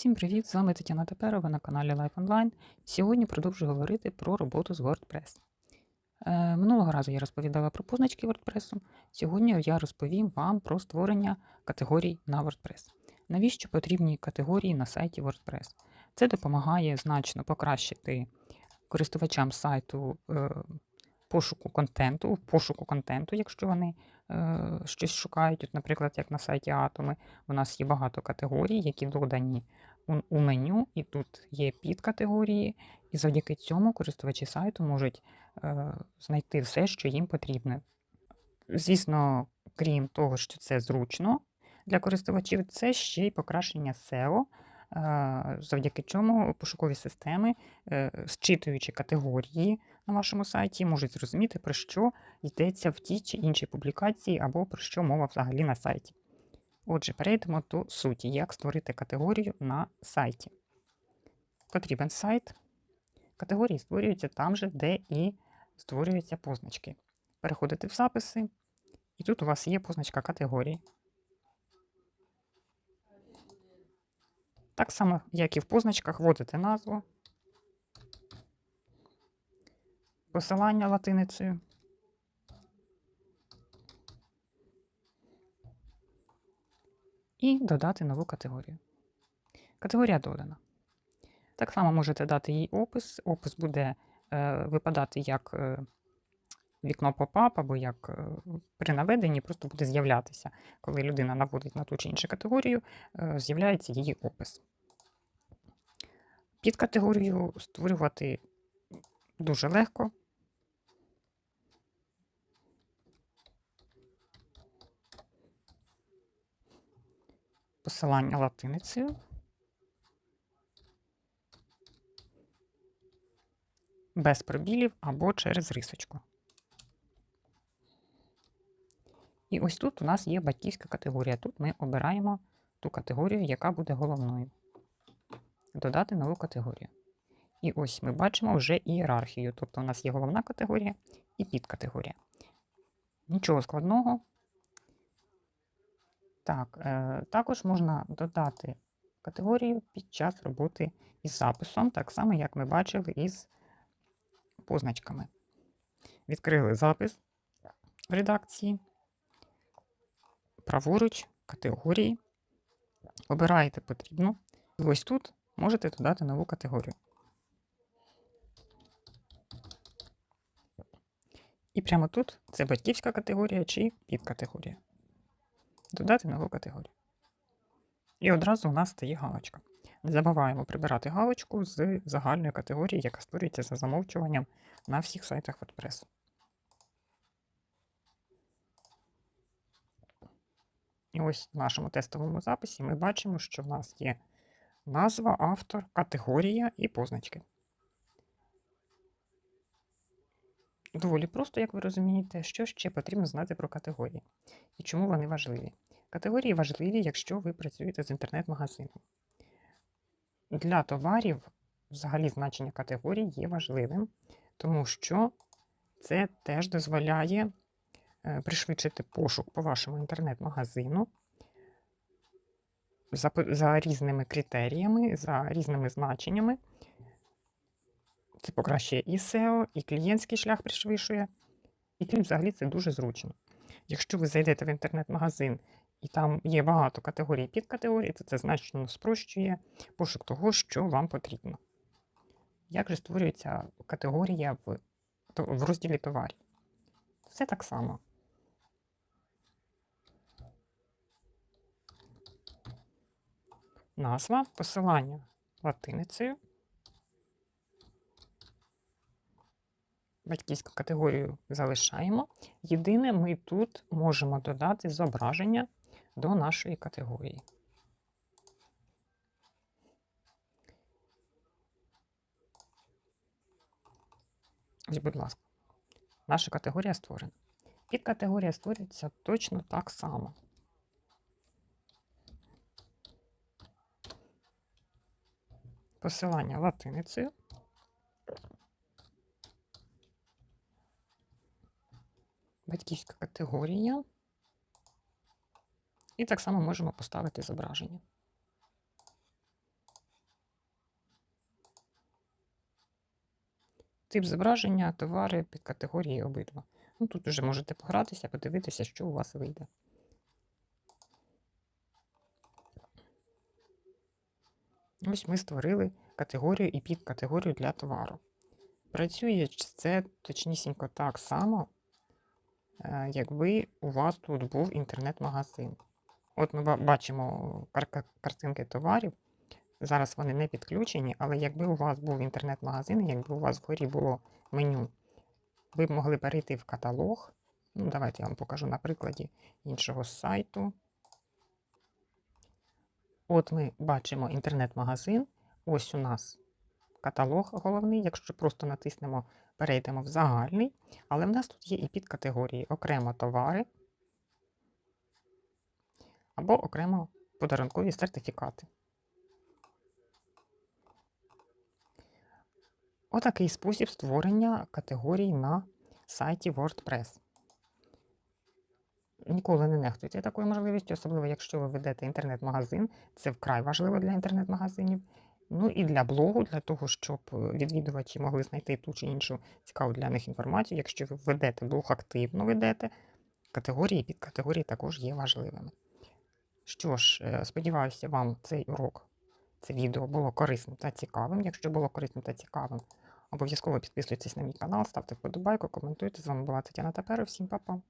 Всім привіт! З вами Тетяна Теперова на каналі Life Online. Сьогодні продовжую говорити про роботу з WordPress. Е, минулого разу я розповідала про позначки WordPress. Сьогодні я розповім вам про створення категорій на WordPress. Навіщо потрібні категорії на сайті WordPress? Це допомагає значно покращити користувачам сайту е, пошуку контенту, пошуку контенту, якщо вони е, щось шукають. От, наприклад, як на сайті Атоми, у нас є багато категорій, які додані у, меню, і тут є підкатегорії, і завдяки цьому користувачі сайту можуть е, знайти все, що їм потрібно. Звісно, крім того, що це зручно для користувачів, це ще й покращення SEO, е, завдяки чому пошукові системи, е, зчитуючи категорії на вашому сайті, можуть зрозуміти, про що йдеться в тій чи іншій публікації, або про що мова взагалі на сайті. Отже, перейдемо до суті, як створити категорію на сайті. Потрібен сайт. Категорії створюються там же, де і створюються позначки. Переходите в записи, і тут у вас є позначка категорії. Так само, як і в позначках, вводите назву, посилання латиницею. І додати нову категорію. Категорія додана. Так само можете дати їй опис. Опис буде е, випадати як е, вікно поп-ап, або як е, при наведенні, просто буде з'являтися, коли людина наводить на ту чи іншу категорію, е, з'являється її опис. Під категорію створювати дуже легко. Посилання латиницею. Без пробілів або через рисочку. І ось тут у нас є батьківська категорія. Тут ми обираємо ту категорію, яка буде головною. Додати нову категорію. І ось ми бачимо вже ієрархію. Тобто у нас є головна категорія і підкатегорія. Нічого складного. Так, е, також можна додати категорію під час роботи із записом, так само, як ми бачили із позначками. Відкрили запис в редакції, праворуч, категорії. Обираєте потрібну. І ось тут можете додати нову категорію. І прямо тут це батьківська категорія чи підкатегорія. Додати нову категорію. І одразу у нас стає галочка. Не забуваємо прибирати галочку з загальної категорії, яка створюється за замовчуванням на всіх сайтах WordPress. І ось в нашому тестовому записі ми бачимо, що в нас є назва, автор, категорія і позначки. Доволі просто, як ви розумієте, що ще потрібно знати про категорії і чому вони важливі. Категорії важливі, якщо ви працюєте з інтернет-магазином. Для товарів взагалі значення категорій є важливим, тому що це теж дозволяє е, пришвидшити пошук по вашому інтернет-магазину за, за різними критеріями, за різними значеннями. Це покращує і SEO, і клієнтський шлях пришвидшує. І крім взагалі це дуже зручно. Якщо ви зайдете в інтернет-магазин і там є багато категорій підкатегорій, то це значно спрощує пошук того, що вам потрібно. Як же створюється категорія в, в розділі товарів? Все так само. Назва, посилання латиницею. Батьківську категорію залишаємо. Єдине, ми тут можемо додати зображення до нашої категорії. Ось, будь ласка, наша категорія створена. Підкатегорія створюється точно так само. Посилання латиницею. батьківська категорія. І так само можемо поставити зображення. Тип зображення, товари під категорії обидва. Ну, Тут вже можете погратися, подивитися, що у вас вийде. Ось ми створили категорію і підкатегорію для товару. Працює це точнісінько так само, якби у вас тут був інтернет-магазин. От ми бачимо картинки товарів. Зараз вони не підключені, але якби у вас був інтернет-магазин, якби у вас вгорі було меню, ви б могли перейти в каталог. Ну, давайте я вам покажу на прикладі іншого сайту. От ми бачимо інтернет-магазин. Ось у нас каталог головний. Якщо просто натиснемо, перейдемо в загальний. Але в нас тут є і підкатегорії окремо товари або окремо подарункові сертифікати. Отакий спосіб створення категорій на сайті WordPress. Ніколи не нехтуйте такою можливістю, особливо якщо ви ведете інтернет-магазин. Це вкрай важливо для інтернет-магазинів. Ну і для блогу, для того, щоб е, відвідувачі могли знайти ту чи іншу цікаву для них інформацію. Якщо ви ведете блог активно ведете, категорії і підкатегорії також є важливими. Що ж, е, сподіваюся, вам цей урок, це відео було корисним та цікавим. Якщо було корисним та цікавим, обов'язково підписуйтесь на мій канал, ставте вподобайку, коментуйте. З вами була Тетяна Таперо. Всім па-па!